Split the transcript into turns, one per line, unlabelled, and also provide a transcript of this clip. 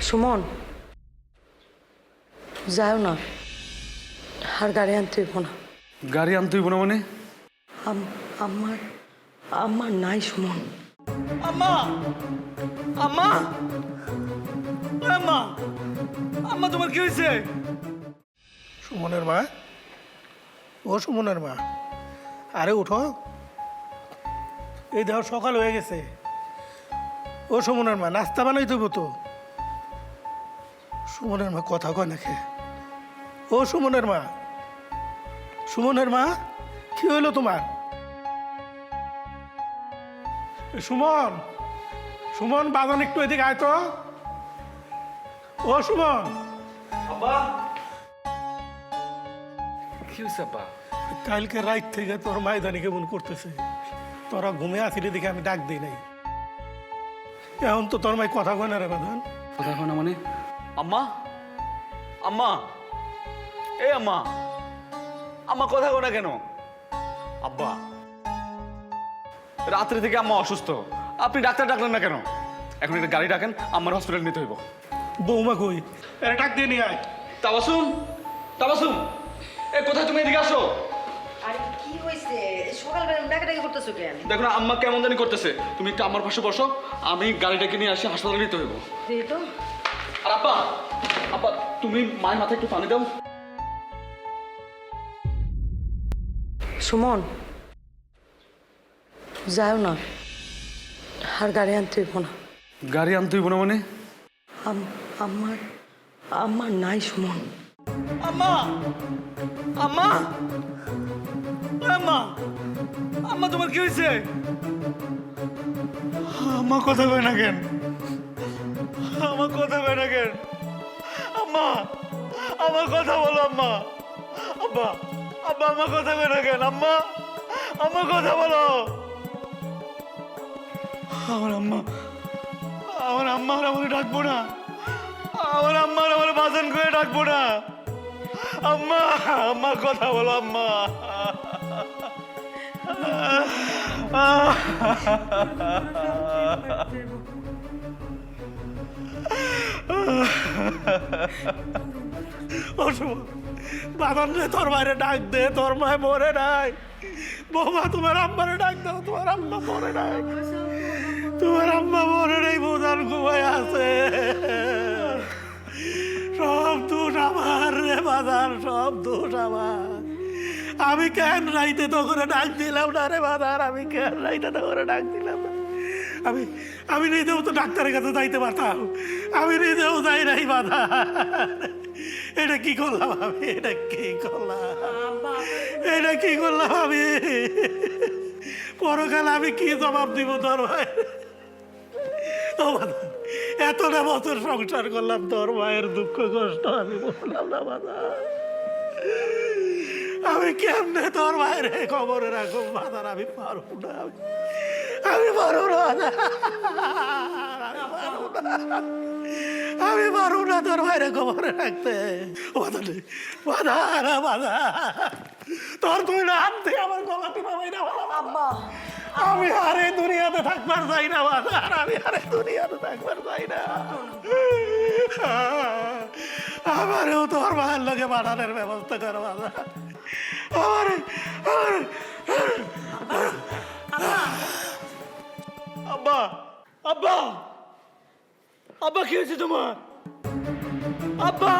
সুমন যাও না। আর গাড়ি আনতে হইব না।
গাড়ি আনতে হইব না মানে?
আম- আমার আমার নাই সুমন।
আম্মা! আম্মা! আম্মা! আম্মা তোমার কি হয়েছে
সুমনের মা? ও সুমনের মা। আরে উঠো। এই দেখো সকাল হয়ে গেছে। ও সুমনের মা নাস্তা বানাই দেবো তো। সুমনের মা কথা কয় নাকি? ও সুমনের মা। সুমনের মা কি হইল তোমার? সুমন সুমন বাজান একটু এদিকে আয় তো। ও সুমন। কালকে রাত থেকে তোর মাইদানি কেমন করতেছে। তোরা ঘুমে আসিলে দেখে আমি ডাক দিই নাই। এখন তো তোর মাই কথা কয় না রে বাদান
কথা কয় না মানে?
আম্মা? আম্মা? এ আম্মা আম্মা কথা কো না কেন? আব্বা রাত্রি থেকে আম্মা অসুস্থ। আপনি ডাক্তার ডাকলেন না কেন? এখন একটা গাড়ি ডাকেন আমার হসপিটাল নিতে হইব।
বৌমা কই? এরা ডাক দিয়ে নিয়ে আয়।
তাবাসুম তাবাসুম এ কোথায় তুমি এদিকে আসো?
আরে কি হয়েছে সকালবেলা ডাকাডাকি করতেছো কেন?
দেখো না আম্মা কেমন জানি করতেছে। তুমি একটু আমার পাশে বসো আমি গাড়িটাকে নিয়ে আসি হাসপাতালে নিতে হইব।
তো
আর আব্বা আব্বা তুমি মায়ের মাথায় একটু পানি দাও।
সুমন যাও না। আর গাড়ি আনতে হইব না।
গাড়ি আনতে হইব না মানে?
আম- আমার আমার নাই সুমন।
আম্মা! আম্মা! আম্মা আম্মা, তোমার কি হয়েছে? আম্মা, কথা কয় না কেন? আমার কথা কয় না কেন? আম্মা, আমার কথা বলো, আম্মা। আব্বা আব্বা, আমার কথা কয় না কেন? আম্মা, আমার কথা বলো। আমার আম্মা আমার আম্মা আর আমাকে ডাকবো না। আমার আম্মা আর আমার বাজান করে ডাকবো না। আম্মা আম্মা, কথা বলো, আম্মা।
তোর মায়ের ডাক দে, তোর মায় মরে নাই। বৌমা, তোমার আম্মারে ডাক দাও, তোমার আম্মা মরে নাই। তোমার আম্মা আমার রে বাদার সব দোষ আমার। আমি কেন রাইতে তো করে ডাক দিলাম না রে বাদার আমি কেন রাইতে তো করে ডাক দিলাম না? আমি আমি নিজেও তো ডাক্তারের কাছে যাইতে পারতাম। আমি নিজেও যাই নাই বাধা এটা কি করলাম আমি? এটা কি করলাম? এটা কি করলাম আমি? পরকাল আমি কি জবাব দিব তোর ভাই? এতটা বছর সংসার করলাম, তোর মায়ের দুঃখ কষ্ট আমি বললাম না আমি কেমনে তোর মায়ের খবরে রাখো আমি পারব না। আমি- পারব না আমি না। না তোর মায়ের খবরে রাখতে। না তোর তুই না হাত থেকে আমার গলা টিপা বাইরা আব্বা আমি আরে দুনিয়াতে থাকবার চাই না বাধা আমি আরে দুনিয়াতে থাকবার চাই না। আমারও তোর মায়ের লোকে পাঠানোর ব্যবস্থা কর বাধা আমার।
আব্বা আব্বা আব্বা, কি হয়েছে তোমার? আব্বা